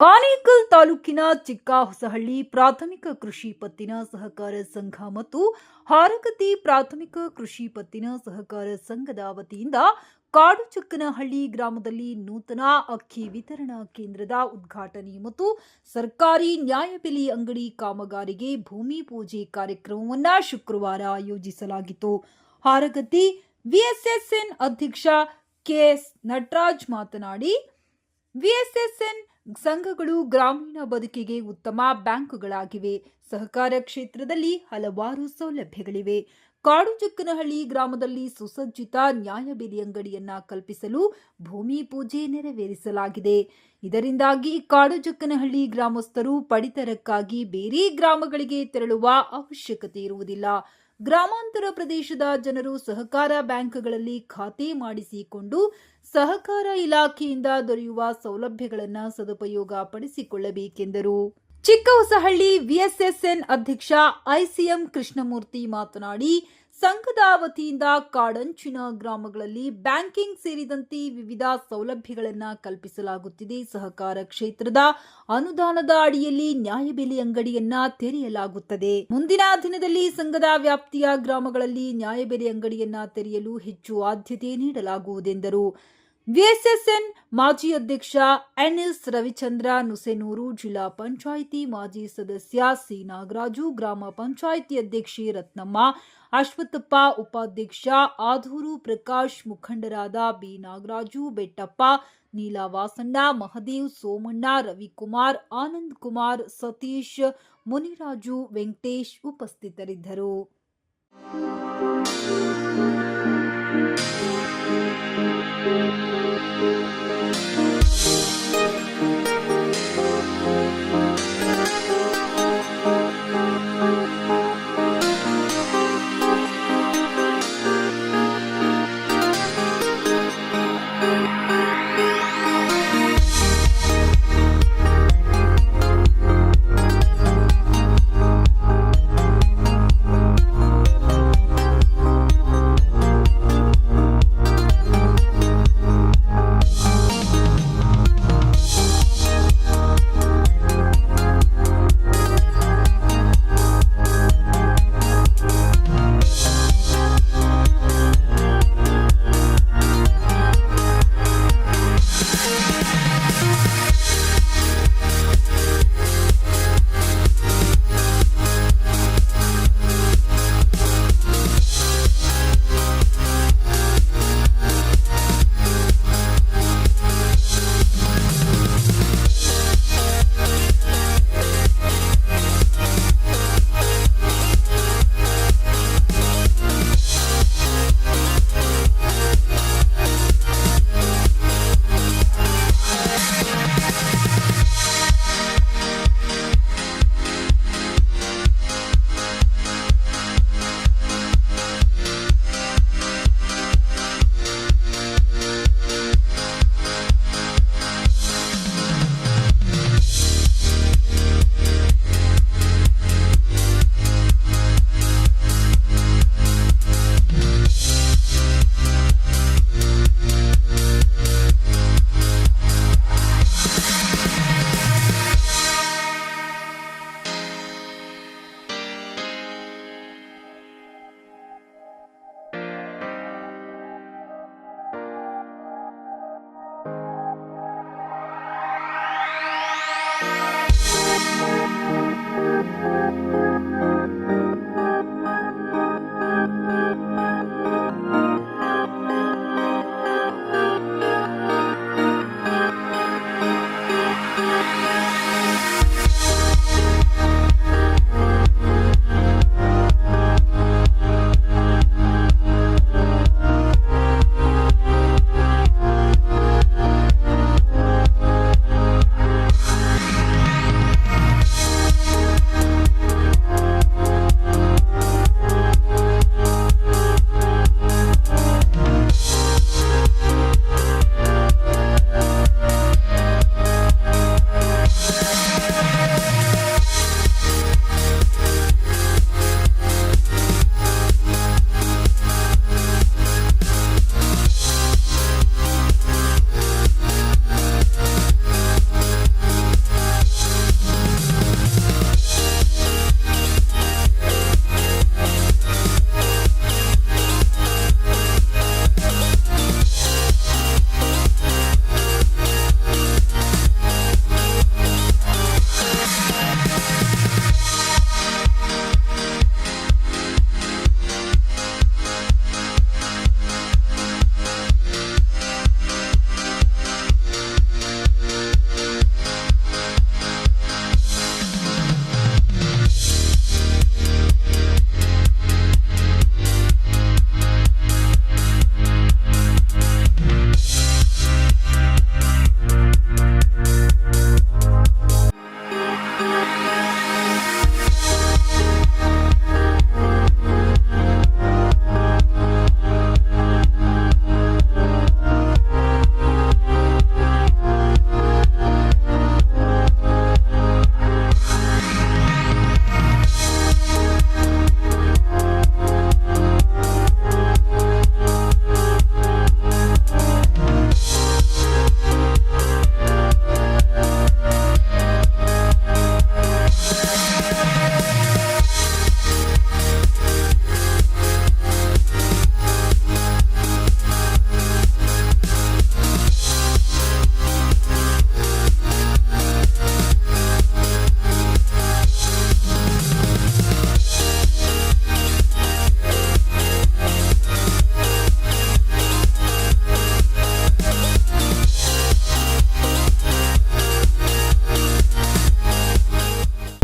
ಆನೇಕಲ್ ತಾಲೂಕಿನ ಚಿಕ್ಕ ಹೊಸಹಳ್ಳಿ ಪ್ರಾಥಮಿಕ ಕೃಷಿ ಪತ್ತಿನ ಸಹಕಾರ ಸಂಘ ಮತ್ತು ಹಾರಗತಿ ಪ್ರಾಥಮಿಕ ಕೃಷಿ ಪತ್ತಿನ ಸಹಕಾರ ಸಂಘದ ವತಿಯಿಂದ ಕಾಡುಚಕ್ಕನಹಳ್ಳಿ ಗ್ರಾಮದಲ್ಲಿ ನೂತನ ಅಕ್ಕಿ ವಿತರಣಾ ಕೇಂದ್ರದ ಉದ್ಘಾಟನೆ ಮತ್ತು ಸರ್ಕಾರಿ ನ್ಯಾಯಬೆಲೆ ಅಂಗಡಿ ಕಾಮಗಾರಿಗೆ ಭೂಮಿ ಪೂಜೆ ಕಾರ್ಯಕ್ರಮವನ್ನು ಶುಕ್ರವಾರ ಆಯೋಜಿಸಲಾಗಿತ್ತು. ಹಾರಗತಿ ವಿಎಸ್ಎಸ್ಎನ್ ಅಧ್ಯಕ್ಷ ಕೆಎಸ್ ನಟರಾಜ್ ಮಾತನಾಡಿ, ವಿಎಸ್ಎಸ್ಎನ್ ಸಂಘಗಳು ಗ್ರಾಮೀಣ ಬದುಕಿಗೆ ಉತ್ತಮ ಬ್ಯಾಂಕುಗಳಾಗಿವೆ. ಸಹಕಾರ ಕ್ಷೇತ್ರದಲ್ಲಿ ಹಲವಾರು ಸೌಲಭ್ಯಗಳಿವೆ. ಕಾಡುಚಕ್ಕನಹಳ್ಳಿ ಗ್ರಾಮದಲ್ಲಿ ಸುಸಜ್ಜಿತ ನ್ಯಾಯಬೆಲೆ ಅಂಗಡಿಯನ್ನ ಕಲ್ಪಿಸಲು ಭೂಮಿ ಪೂಜೆ ನೆರವೇರಿಸಲಾಗಿದೆ. ಇದರಿಂದಾಗಿ ಕಾಡುಚಕ್ಕನಹಳ್ಳಿ ಗ್ರಾಮಸ್ಥರು ಪಡಿತರಕ್ಕಾಗಿ ಬೇರೆ ಗ್ರಾಮಗಳಿಗೆ ತೆರಳುವ ಅವಶ್ಯಕತೆ ಇರುವುದಿಲ್ಲ. ಗ್ರಾಮಾಂತರ ಪ್ರದೇಶದ ಜನರು ಸಹಕಾರ ಬ್ಯಾಂಕ್ಗಳಲ್ಲಿ ಖಾತೆ ಮಾಡಿಸಿಕೊಂಡು ಸಹಕಾರ ಇಲಾಖೆಯಿಂದ ದೊರೆಯುವ ಸೌಲಭ್ಯಗಳನ್ನು ಸದುಪಯೋಗ ಪಡಿಸಿಕೊಳ್ಳಬೇಕೆಂದರು. ಚಿಕ್ಕಹೊಸಹಳ್ಳಿ ವಿಎಸ್ಎಸ್ಎನ್ ಅಧ್ಯಕ್ಷ ಐಸಿಎಂ ಕೃಷ್ಣಮೂರ್ತಿ ಮಾತನಾಡಿ ಸಂಘದ ವತಿಯಿಂದ ಕಾಡಂಚಿನ ಗ್ರಾಮಗಳಲ್ಲಿ ಬ್ಯಾಂಕಿಂಗ್ ಸೇರಿದಂತೆ ವಿವಿಧ ಸೌಲಭ್ಯಗಳನ್ನು ಕಲ್ಪಿಸಲಾಗುತ್ತಿದೆ. ಸಹಕಾರ ಕ್ಷೇತ್ರದ ಅನುದಾನದ ಅಡಿಯಲ್ಲಿ ನ್ಯಾಯಬೆಲೆ ಅಂಗಡಿಯನ್ನ ತೆರೆಯಲಾಗುತ್ತದೆ. ಮುಂದಿನ ದಿನದಲ್ಲಿ ಸಂಘದ ವ್ಯಾಪ್ತಿಯ ಗ್ರಾಮಗಳಲ್ಲಿ ನ್ಯಾಯಬೆಲೆ ಅಂಗಡಿಯನ್ನ ತೆರೆಯಲು ಹೆಚ್ಚು ಆದ್ಯತೆ ನೀಡಲಾಗುವುದೆಂದರು. ವಿಎಸ್ಎಸ್ಎನ್ ಮಾಜಿ ಅಧ್ಯಕ್ಷ ಎನ್ಎಸ್ ರವಿಚಂದ್ರ ನುಸೇನೂರು ಜಿಲ್ಲಾ ಪಂಚಾಯಿತಿ ಮಾಜಿ ಸದಸ್ಯ ಸಿ ನಾಗರಾಜು, ಗ್ರಾಮ ಪಂಚಾಯಿತಿ ಅಧ್ಯಕ್ಷೆ ರತ್ನಮ್ಮ, ಅಶ್ವತ್ಥಪ್ಪ ಉಪಾಧ್ಯಕ್ಷ ಆಧೂರು ಪ್ರಕಾಶ್ ಮುಖಂಡರಾದ ಬಿ ನಾಗರಾಜು, ಬೆಟ್ಟಪ್ಪ ನೀಲಾವಾಸಣ್ಣ, ಮಹದೇವ್ ಸೋಮಣ್ಣ, ರವಿಕುಮಾರ್, ಆನಂದ್ ಕುಮಾರ್, ಸತೀಶ್, ಮುನಿರಾಜು ವೆಂಕಟೇಶ್ ಉಪಸ್ಥಿತರಿದ್ದರು.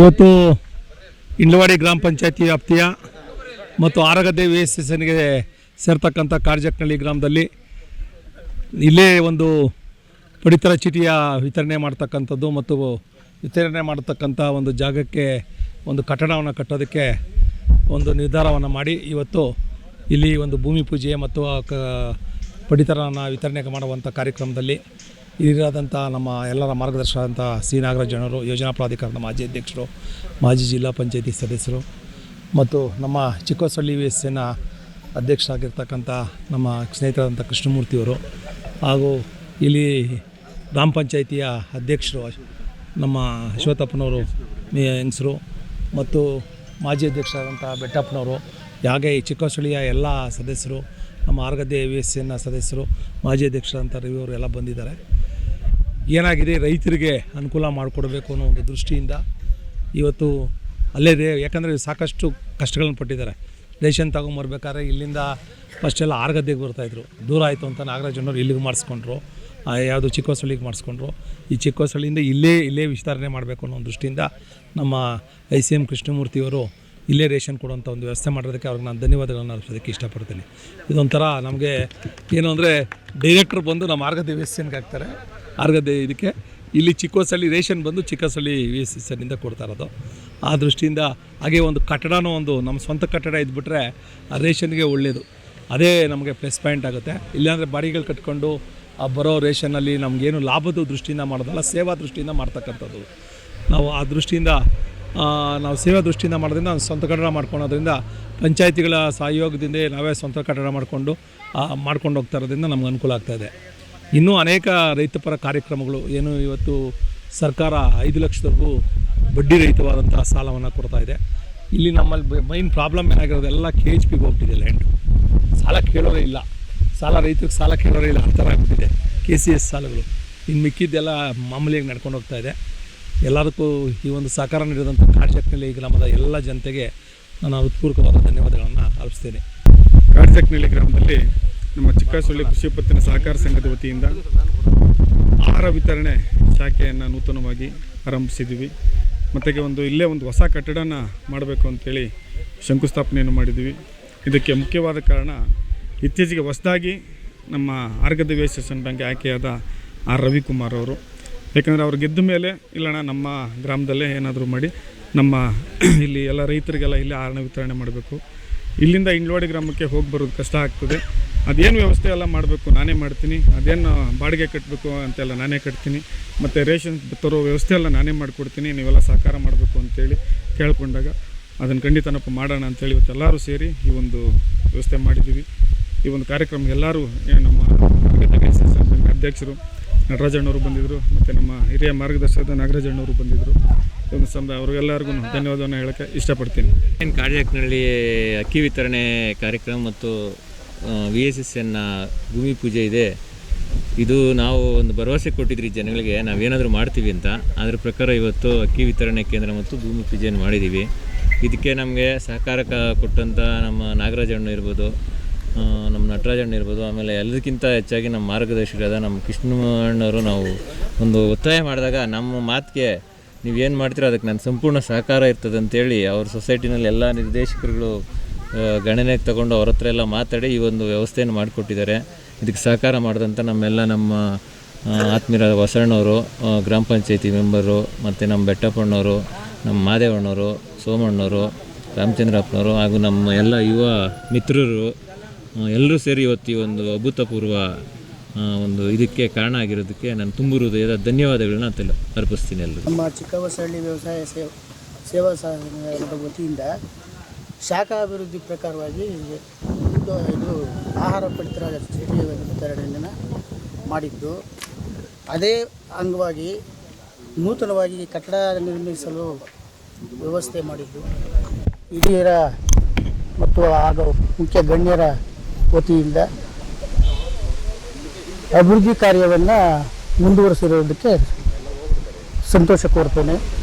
ಇವತ್ತು ಇಂಡ್ಲವಾಡಿ ಗ್ರಾಮ ಪಂಚಾಯತಿ ವ್ಯಾಪ್ತಿಯ ಮತ್ತು ಆರಗದ್ದೆ ವಿ ಎಸ್ ಎಸ್ ಎನ್ಗೆ ಸೇರ್ತಕ್ಕಂಥ ಕಾರ್ಜಕ್ನಳ್ಳಿ ಗ್ರಾಮದಲ್ಲಿ ಇಲ್ಲೇ ಒಂದು ಪಡಿತರ ಚೀಟಿಯ ವಿತರಣೆ ಮಾಡ್ತಕ್ಕಂಥದ್ದು ಮತ್ತು ವಿತರಣೆ ಮಾಡತಕ್ಕಂಥ ಒಂದು ಜಾಗಕ್ಕೆ ಒಂದು ಕಟ್ಟಡವನ್ನು ಕಟ್ಟೋದಕ್ಕೆ ಒಂದು ನಿರ್ಧಾರವನ್ನು ಮಾಡಿ ಇವತ್ತು ಇಲ್ಲಿ ಒಂದು ಭೂಮಿ ಪೂಜೆ ಮತ್ತು ಪಡಿತರನ ವಿತರಣೆ ಮಾಡುವಂಥ ಕಾರ್ಯಕ್ರಮದಲ್ಲಿ ಇಲ್ಲಿರೋದಂಥ ನಮ್ಮ ಎಲ್ಲರ ಮಾರ್ಗದರ್ಶಕರಂಥ ಸಿ. ನಾಗರಾಜನವರು ಯೋಜನಾ ಪ್ರಾಧಿಕಾರದ ಮಾಜಿ ಅಧ್ಯಕ್ಷರು, ಮಾಜಿ ಜಿಲ್ಲಾ ಪಂಚಾಯತಿ ಸದಸ್ಯರು ಮತ್ತು ನಮ್ಮ ಚಿಕ್ಕೋಸಳ್ಳಿ ವಿ ಎಸ್ ಎನ ಅಧ್ಯಕ್ಷರಾಗಿರ್ತಕ್ಕಂಥ ನಮ್ಮ ಸ್ನೇಹಿತರಾದಂಥ ಕೃಷ್ಣಮೂರ್ತಿಯವರು ಹಾಗೂ ಇಲ್ಲಿ ಗ್ರಾಮ ಪಂಚಾಯಿತಿಯ ಅಧ್ಯಕ್ಷರು ನಮ್ಮ ಅಶ್ವಥಪ್ಪನವರು ಮೇ ಹೆಂಗಸರು ಮತ್ತು ಮಾಜಿ ಅಧ್ಯಕ್ಷರಾದಂಥ ಬೆಟ್ಟಪ್ಪನವರು, ಹಾಗೆ ಈ ಚಿಕ್ಕಸಳ್ಳಿಯ ಎಲ್ಲ ಸದಸ್ಯರು, ನಮ್ಮ ಆರ್ಗದ್ದೆ ವಿ ಎಸ್ ಎನ್ನ ಸದಸ್ಯರು, ಮಾಜಿ ಅಧ್ಯಕ್ಷರಾದಂಥ ರವಿಯವರು ಎಲ್ಲ ಬಂದಿದ್ದಾರೆ. ಏನಾಗಿದೆ? ರೈತರಿಗೆ ಅನುಕೂಲ ಮಾಡಿಕೊಡ್ಬೇಕು ಅನ್ನೋ ಒಂದು ದೃಷ್ಟಿಯಿಂದ ಇವತ್ತು ಅಲ್ಲೇ ರೇ ಯಾಕಂದರೆ ಸಾಕಷ್ಟು ಕಷ್ಟಗಳನ್ನು ಪಟ್ಟಿದ್ದಾರೆ. ರೇಷನ್ ತಗೊಂಬರ್ಬೇಕಾದ್ರೆ ಇಲ್ಲಿಂದ ಫಸ್ಟ್ ಎಲ್ಲ ಆರ್ಗದ್ದೆಗೆ ಬರ್ತಾಯಿದ್ರು ದೂರ ಆಯಿತು ಅಂತ ನಾಗರಾಜನವ್ರು ಇಲ್ಲಿಗೆ ಮಾಡಿಸ್ಕೊಂಡ್ರು. ಯಾವುದು ಚಿಕ್ಕೋಸಳ್ಳಿಗೆ ಮಾಡಿಸ್ಕೊಂಡ್ರು. ಈ ಚಿಕ್ಕೋಸಳ್ಳಿಯಿಂದ ಇಲ್ಲೇ ಇಲ್ಲೇ ವಿಸ್ತರಣೆ ಮಾಡಬೇಕು ಅನ್ನೋ ಒಂದು ದೃಷ್ಟಿಯಿಂದ ನಮ್ಮ ಐ ಸಿ ಎಂ ಕೃಷ್ಣಮೂರ್ತಿಯವರು ಇಲ್ಲೇ ರೇಷನ್ ಕೊಡುವಂಥ ಒಂದು ವ್ಯವಸ್ಥೆ ಮಾಡೋದಕ್ಕೆ ಅವ್ರಿಗೆ ನಾನು ಧನ್ಯವಾದಗಳನ್ನು ಅರ್ಪಿಸೋದಕ್ಕೆ ಇಷ್ಟಪಡ್ತೀನಿ. ಇದೊಂಥರ ನಮಗೆ ಏನು ಅಂದರೆ ಡೈರೆಕ್ಟ್ರು ಬಂದು ನಮ್ಮ ಆರ್ಗದ ವಿ ಎಸ್ ಹಾಕ್ತಾರೆ. ಆರ್ಗದ್ದೆ ಇದಕ್ಕೆ. ಇಲ್ಲಿ ಚಿಕ್ಕೋಸಳ್ಳಿ ರೇಷನ್ ಬಂದು ಚಿಕ್ಕಸಳ್ಳಿ ವಿ ಎಸ್ ಎಸ್ ಎನ್ನಿಂದ ಕೊಡ್ತಾ ಇರೋದು. ಆ ದೃಷ್ಟಿಯಿಂದ ಹಾಗೆ ಒಂದು ಕಟ್ಟಡನೂ ಒಂದು ನಮ್ಮ ಸ್ವಂತ ಕಟ್ಟಡ ಇದ್ಬಿಟ್ರೆ ಆ ರೇಷನ್ಗೆ ಒಳ್ಳೆಯದು ಅದೇ ನಮಗೆ ಪ್ಲಸ್ ಪಾಯಿಂಟ್ ಆಗುತ್ತೆ. ಇಲ್ಲಾಂದರೆ ಬಾಡಿಗೆಗಳು ಕಟ್ಕೊಂಡು ಆ ಬರೋ ರೇಷನ್ನಲ್ಲಿ ನಮಗೇನು ಲಾಭದ ದೃಷ್ಟಿಯಿಂದ ಮಾಡೋದಲ್ಲ, ಸೇವಾ ದೃಷ್ಟಿಯಿಂದ ಮಾಡ್ತಕ್ಕಂಥದ್ದು. ನಾವು ಆ ದೃಷ್ಟಿಯಿಂದ ನಾವು ಸೇವಾ ದೃಷ್ಟಿಯಿಂದ ಮಾಡೋದ್ರಿಂದ ನಾವು ಸ್ವಂತ ಕಟ್ಟಡ ಮಾಡ್ಕೊಳೋದ್ರಿಂದ ಪಂಚಾಯತಿಗಳ ಸಹಯೋಗದಿಂದ ನಾವೇ ಸ್ವಂತ ಕಟ್ಟಡ ಮಾಡಿಕೊಂಡು ಮಾಡ್ಕೊಂಡು ಹೋಗ್ತಾ ಇರೋದ್ರಿಂದ ನಮ್ಗೆ ಅನುಕೂಲ ಆಗ್ತಾಯಿದೆ ಇನ್ನೂ ಅನೇಕ ರೈತಪರ ಕಾರ್ಯಕ್ರಮಗಳು ಏನು ಇವತ್ತು ಸರ್ಕಾರ ಐದು ಲಕ್ಷದವರೆಗೂ ಬಡ್ಡಿ ರಹಿತವಾದಂತಹ ಸಾಲವನ್ನು ಕೊಡ್ತಾ ಇದೆ ಇಲ್ಲಿ ನಮ್ಮಲ್ಲಿ ಮೈನ್ ಪ್ರಾಬ್ಲಮ್ ಏನಾಗಿರೋದು ಎಲ್ಲ ಕೆ ಎಚ್ ಪಿಗೆ ಹೋಗ್ಬಿಟ್ಟಿದೆ ಲ್ಯಾಂಡ್ ಸಾಲ ಕೇಳೋರೇ ಇಲ್ಲ ಸಾಲ ರೈತರಿಗೆ ಸಾಲ ಕೇಳೋರೇ ಇಲ್ಲ ಅರ್ಥ ಆಗ್ಬಿಟ್ಟಿದೆ ಕೆ ಸಿ ಎಸ್ ಸಾಲಗಳು ಇನ್ನು ಮಿಕ್ಕಿದ್ದೆಲ್ಲ ಮಾಮೂಲಿಯಾಗಿ ನಡ್ಕೊಂಡು ಹೋಗ್ತಾ ಇದೆ ಎಲ್ಲದಕ್ಕೂ ಈ ಒಂದು ಸಹಕಾರ ನೀಡಿದಂಥ ಕಾಡ್ಚಕ್ನಲ್ಲಿ ಗ್ರಾಮದ ಎಲ್ಲ ಜನತೆಗೆ ನಾನು ಹೃತ್ಪೂರ್ವಕವಾದ ಧನ್ಯವಾದಗಳನ್ನು ಅರ್ಪಿಸ್ತೇನೆ ಕಾರ್ಜಕ್ನಳ್ಳಿ ಗ್ರಾಮದಲ್ಲಿ ನಮ್ಮ ಚಿಕ್ಕಸೊಳ್ಳಿ ಕೃಷಿ ಪತ್ತಿನ ಸಹಕಾರ ಸಂಘದ ವತಿಯಿಂದ ಆಹಾರ ವಿತರಣೆ ಶಾಖೆಯನ್ನು ನೂತನವಾಗಿ ಆರಂಭಿಸಿದ್ದೀವಿ. ಮತ್ತು ಒಂದು ಇಲ್ಲೇ ಒಂದು ಹೊಸ ಕಟ್ಟಡನ ಮಾಡಬೇಕು ಅಂತೇಳಿ ಶಂಕುಸ್ಥಾಪನೆಯನ್ನು ಮಾಡಿದ್ದೀವಿ. ಇದಕ್ಕೆ ಮುಖ್ಯವಾದ ಕಾರಣ ಇತ್ತೀಚೆಗೆ ಹೊಸದಾಗಿ ನಮ್ಮ ಆರ್ಗದ V S S N bank ಆಯ್ಕೆಯಾದ ಆರ್. ರವಿಕುಮಾರ್ ಅವರು. ಯಾಕಂದರೆ ಅವ್ರು ಗೆದ್ದ ಮೇಲೆ ಇಲ್ಲಣ್ಣ ನಮ್ಮ ಗ್ರಾಮದಲ್ಲೇ ಏನಾದರೂ ಮಾಡಿ ನಮ್ಮ ಇಲ್ಲಿ ಎಲ್ಲ ರೈತರಿಗೆಲ್ಲ ಇಲ್ಲಿ ಆಹಾರ ವಿತರಣೆ ಮಾಡಬೇಕು. ಇಲ್ಲಿಂದ ಇಂಡ್ಲವಾಡಿ ಗ್ರಾಮಕ್ಕೆ ಹೋಗಿ ಬರೋದು ಕಷ್ಟ ಆಗ್ತದೆ. ಅದೇನು ವ್ಯವಸ್ಥೆ ಎಲ್ಲ ಮಾಡಬೇಕು ನಾನೇ ಮಾಡ್ತೀನಿ, ಅದೇನು ಬಾಡಿಗೆ ಕಟ್ಟಬೇಕು ಅಂತೆಲ್ಲ ನಾನೇ ಕಟ್ತೀನಿ, ಮತ್ತು ರೇಷನ್ ತರೋ ವ್ಯವಸ್ಥೆ ಎಲ್ಲ ನಾನೇ ಮಾಡಿಕೊಡ್ತೀನಿ, ನೀವೆಲ್ಲ ಸಹಕಾರ ಮಾಡಬೇಕು ಅಂತೇಳಿ ಕೇಳಿಕೊಂಡಾಗ ಅದನ್ನು ಖಂಡಿತನಪ್ಪ ಮಾಡೋಣ ಅಂತೇಳಿ ಇವತ್ತು ಎಲ್ಲರೂ ಸೇರಿ ಈ ಒಂದು ವ್ಯವಸ್ಥೆ ಮಾಡಿದ್ದೀವಿ. ಈ ಒಂದು ಕಾರ್ಯಕ್ರಮ ಎಲ್ಲರೂ ನಮ್ಮ ಅಧ್ಯಕ್ಷರು, ನಟರಾಜಣ್ಣವರು ಬಂದಿದ್ದರು, ಮತ್ತು ನಮ್ಮ ಹಿರಿಯ ಮಾರ್ಗದರ್ಶಕ ನಾಗರಾಜಣ್ಣವರು ಬಂದಿದ್ದರು. ಒಂದು ಸಂದ ಅವ್ರಿಗೆಲ್ಲರಿಗೂ ಧನ್ಯವಾದವನ್ನು ಹೇಳೋಕ್ಕೆ ಇಷ್ಟಪಡ್ತೀನಿ. ಏನು ಕಾರ್ಯಕ್ರಮದಲ್ಲಿ ಅಕ್ಕಿ ವಿತರಣೆ ಕಾರ್ಯಕ್ರಮ ಮತ್ತು ವಿ ಎಸ್ ಎಸ್ ಎನ್ನ ಭೂಮಿ ಪೂಜೆ ಇದೆ. ಇದು ನಾವು ಒಂದು ಭರವಸೆ ಕೊಟ್ಟಿದ್ರಿ ಜನಗಳಿಗೆ ನಾವೇನಾದರೂ ಮಾಡ್ತೀವಿ ಅಂತ. ಅದ್ರ ಪ್ರಕಾರ ಇವತ್ತು ಅಕ್ಕಿ ವಿತರಣೆ ಕೇಂದ್ರ ಮತ್ತು ಭೂಮಿ ಪೂಜೆಯನ್ನು ಮಾಡಿದ್ದೀವಿ ಇದಕ್ಕೆ ನಮಗೆ ಸಹಕಾರ ಕೊಟ್ಟಂಥ ನಮ್ಮ ನಾಗರಾಜಣ್ಣ ಇರ್ಬೋದು ಆ, ನಮ್ಮ ನಟರಾಜಣ್ಣ ಇರ್ಬೋದು ಆಮೇಲೆ ಎಲ್ಲದಕ್ಕಿಂತ ಹೆಚ್ಚಾಗಿ ನಮ್ಮ ಮಾರ್ಗದರ್ಶಕರಾದ ನಮ್ಮ ಕೃಷ್ಣಣ್ಣವರು ನಾವು ಒಂದು ಒತ್ತಾಯ ಮಾಡಿದಾಗ ನಮ್ಮ ಮಾತಿಗೆ ನೀವೇನು ಮಾಡ್ತೀರೋ ಅದಕ್ಕೆ ನನ್ನ ಸಂಪೂರ್ಣ ಸಹಕಾರ ಇರ್ತದೆ ಅಂತೇಳಿ ಅವ್ರ ಸೊಸೈಟಿನಲ್ಲಿ ಎಲ್ಲ ನಿರ್ದೇಶಕರುಗಳು ಗಣನೆಗೆ ತಗೊಂಡು ಅವ್ರ ಹತ್ರ ಎಲ್ಲ ಮಾತಾಡಿ ಈ ಒಂದು ವ್ಯವಸ್ಥೆಯನ್ನು ಮಾಡಿಕೊಟ್ಟಿದ್ದಾರೆ. ಇದಕ್ಕೆ ಸಹಕಾರ ಮಾಡಿದಂಥ ನಮ್ಮೆಲ್ಲ ನಮ್ಮ ಆತ್ಮೀರ ಆತ್ಮೀಯರಾದ ಹೊಸಣ್ಣವರು ಗ್ರಾಮ ಪಂಚಾಯತಿ ಮೆಂಬರು, ಮತ್ತು ನಮ್ಮ ಬೆಟ್ಟಪ್ಪಣ್ಣವರು, ನಮ್ಮ ಮಾದೇವಣ್ಣವರು, ಸೋಮಣ್ಣವರು, ರಾಮಚಂದ್ರಪ್ಪನವರು ಹಾಗೂ ನಮ್ಮ ಎಲ್ಲ ಯುವ ಮಿತ್ರರು ಎಲ್ಲರೂ ಸೇರಿ ಇವತ್ತು ಈ ಒಂದು ಅಭೂತಪೂರ್ವ ಒಂದು ಇದಕ್ಕೆ ಕಾರಣ ಆಗಿರೋದಕ್ಕೆ ನಾನು ತುಂಬ ಹೃದಯದ ಧನ್ಯವಾದಗಳನ್ನ ತಲೆ, ಅರ್ಪಿಸ್ತೀನಿ ಎಲ್ಲರೂ ನಮ್ಮ ಚಿಕ್ಕವಸಹಳ್ಳಿ ವ್ಯವಸಾಯ ಸೇವಾ ಸೇವಾ ವತಿಯಿಂದ ಶಾಖಾ ಅಭಿವೃದ್ಧಿ ಪ್ರಕಾರವಾಗಿ ಇದು ಇದು ಆಹಾರ ಪಡಿತರ ಚೀಟಿ ವಿತರಣೆಯನ್ನು ಮಾಡಿದ್ದು. ಅದೇ ಅಂಗವಾಗಿ ನೂತನವಾಗಿ ಕಟ್ಟಡ ನಿರ್ಮಿಸಲು ವ್ಯವಸ್ಥೆ ಮಾಡಿದ್ದು. ಹಿರಿಯರ ಮತ್ತು ಆಗ ಮುಖ್ಯ ಗಣ್ಯರ ವತಿಯಿಂದ ಅಭಿವೃದ್ಧಿ ಕಾರ್ಯವನ್ನು ಮುಂದುವರಿಸಿರೋದಕ್ಕೆ ಸಂತೋಷ ಕೋರ್ತೇನೆ.